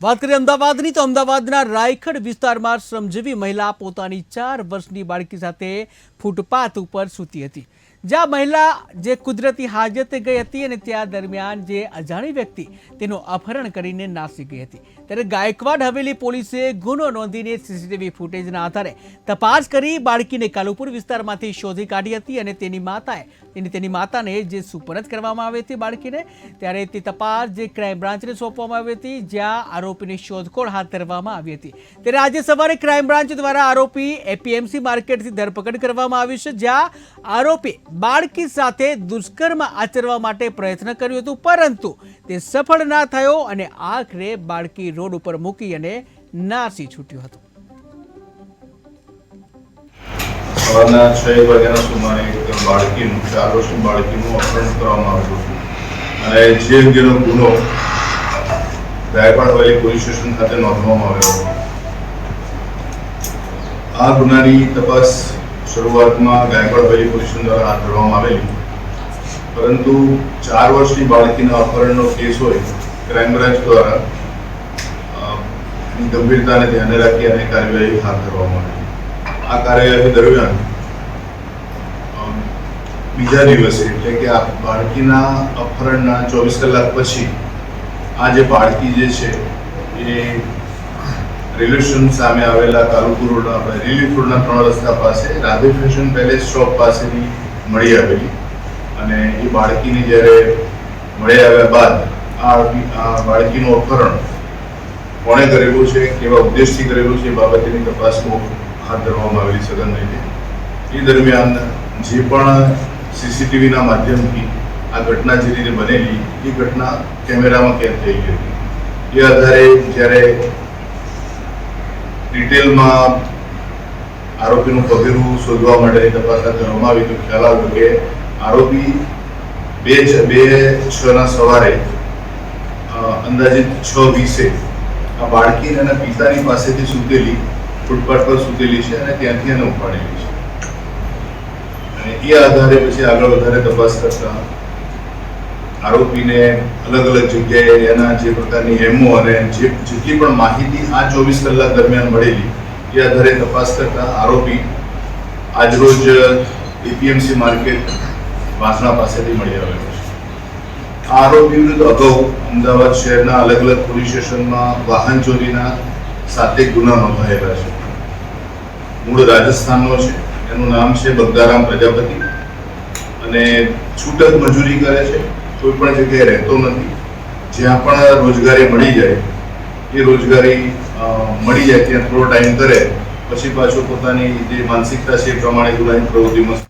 વાત કરીએ અમદાવાદની, તો અમદાવાદના રાયખડ વિસ્તારમાં શ્રમજીવી મહિલા પોતાની ચાર વર્ષની બાળકી સાથે ફૂટપાથ ઉપર સૂતી હતી. જ્યાં મહિલા જે કુદરતી હાજતે ગઈ હતી અને ત્યાં દરમિયાન જે અજાણી વ્યક્તિ તેનું અપહરણ કરીને નાસી ગઈ હતી. ત્યારે ગાયકવાડ હવેલી પોલીસે ગુનો નોંધીને સીસીટીવી ફૂટેજના આધારે તપાસ કરી બાળકીને કાલુપુર વિસ્તારમાંથી શોધી કાઢી હતી અને તેની માતાએ તેની તેની માતાને જે સુપરત કરવામાં આવી હતી બાળકીને, ત્યારે તે તપાસ જે ક્રાઇમ બ્રાન્ચને સોંપવામાં આવી હતી, જ્યાં આરોપીની શોધખોળ હાથ ધરવામાં આવી હતી. ત્યારે આજે સવારે ક્રાઇમ બ્રાન્ચ દ્વારા આરોપી એપીએમસી માર્કેટથી ધરપકડ કરવામાં આવી છે, જ્યાં આરોપી બાળકી સાથે દુષ્કર્મ આચરવા માટે પ્રયત્ન કર્યો હતો, પરંતુ તે સફળ ના થયો અને આખરે બાળકી રોડ ઉપર મૂકી અને નાસી છૂટ્યો હતો. સવારના છ વાગ્યાના સુમારે એક બાળકીનું, ચાર વર્ષની બાળકીનું અપહરણ કરવામાં આવ્યું હતું. અને જે અંગેનો ગુનો રાયપાડ વાલી પોલીસ સ્ટેશન ખાતે નોંધવામાં આવ્યો આ ગુનાની તપાસ શરૂઆતમાં ગાયકવાડભાઈ પોલીસ દ્વારા હાથ ધરવામાં આવેલી. પરંતુ ચાર વર્ષની બાળકીના અપહરણનો કેસ હોય, ક્રાઇમ બ્રાન્ચ દ્વારા ગંભીરતાને ધ્યાને રાખી અને કાર્યવાહી હાથ ધરવામાં આવી. આ કાર્યવાહી દરમિયાન બીજા દિવસે, એટલે કે આ બાળકીના અપહરણના ચોવીસ કલાક પછી, આ જે બાળકી જે છે, એ રેલવે સામે આવેલા કાલુપુર રોડના રિલીફ રોડના ત્રણ રસ્તા પાસે રાધે ફેશન પેલેસ શોપ પાસેથી મળી આવેલી. અને એ બાળકીને જ્યારે મળી આવ્યા બાદ આ બાળકીનું અપહરણ કોણે કરેલું છે, કેવા ઉદ્દેશથી કરેલું છે એ બાબતેની તપાસ હાથ ધરવામાં આવેલી સઘન રીતે એ દરમિયાન જે પણ સીસીટીવીના માધ્યમથી આ ઘટના જે રીતે બનેલી, એ ઘટના કેમેરામાં કેદ થઈ ગઈ હતી. એ આધારે જ્યારે ડિટેલમાં આરોપીનું પગેરું શોધવા માટે તપાસ હાથ ધરવામાં આવી તો ખ્યાલ આવ્યો કે આરોપી બે બે છના સવારે અંદાજિત છ વીસે આ બાળકી અને પિતાની પાસેથી સૂતેલી, ફૂટપાથ પર સૂતેલી છે અને ત્યાંથી એને ઉપાડેલી છે. અને એ આધારે પછી આગળ વધારે તપાસ કરતા આરોપીને અલગ અલગ જગ્યાએ એના જે પ્રકારની એમઓ અને જે જેટલી પણ માહિતી આ ચોવીસ કલાક દરમિયાન મળેલી, એ આધારે તપાસ કરતા આરોપી આજરોજ એપીએમસી માર્કેટ વાસણા પાસેથી મળી આવેલો છે. આ આરોપી વિરુદ્ધ અગાઉ અમદાવાદ શહેરના અલગ અલગ પોલીસ સ્ટેશનમાં વાહન ચોરીના સાતેક ગુના નોંધાયેલા છે. મૂળ રાજસ્થાનનો છે, એનું નામ છે બગદારામ પ્રજાપતિ અને છૂટક મજૂરી કરે છે. કોઈ પણ જગ્યાએ રહેતો નથી. જ્યાં પણ રોજગારી મળી જાય, એ રોજગારી મળી જાય ત્યાં થોડો ટાઈમ કરે પછી પાછો પોતાની જે માનસિકતા છે એ પ્રમાણે ગુનાની પ્રવૃત્તિમાં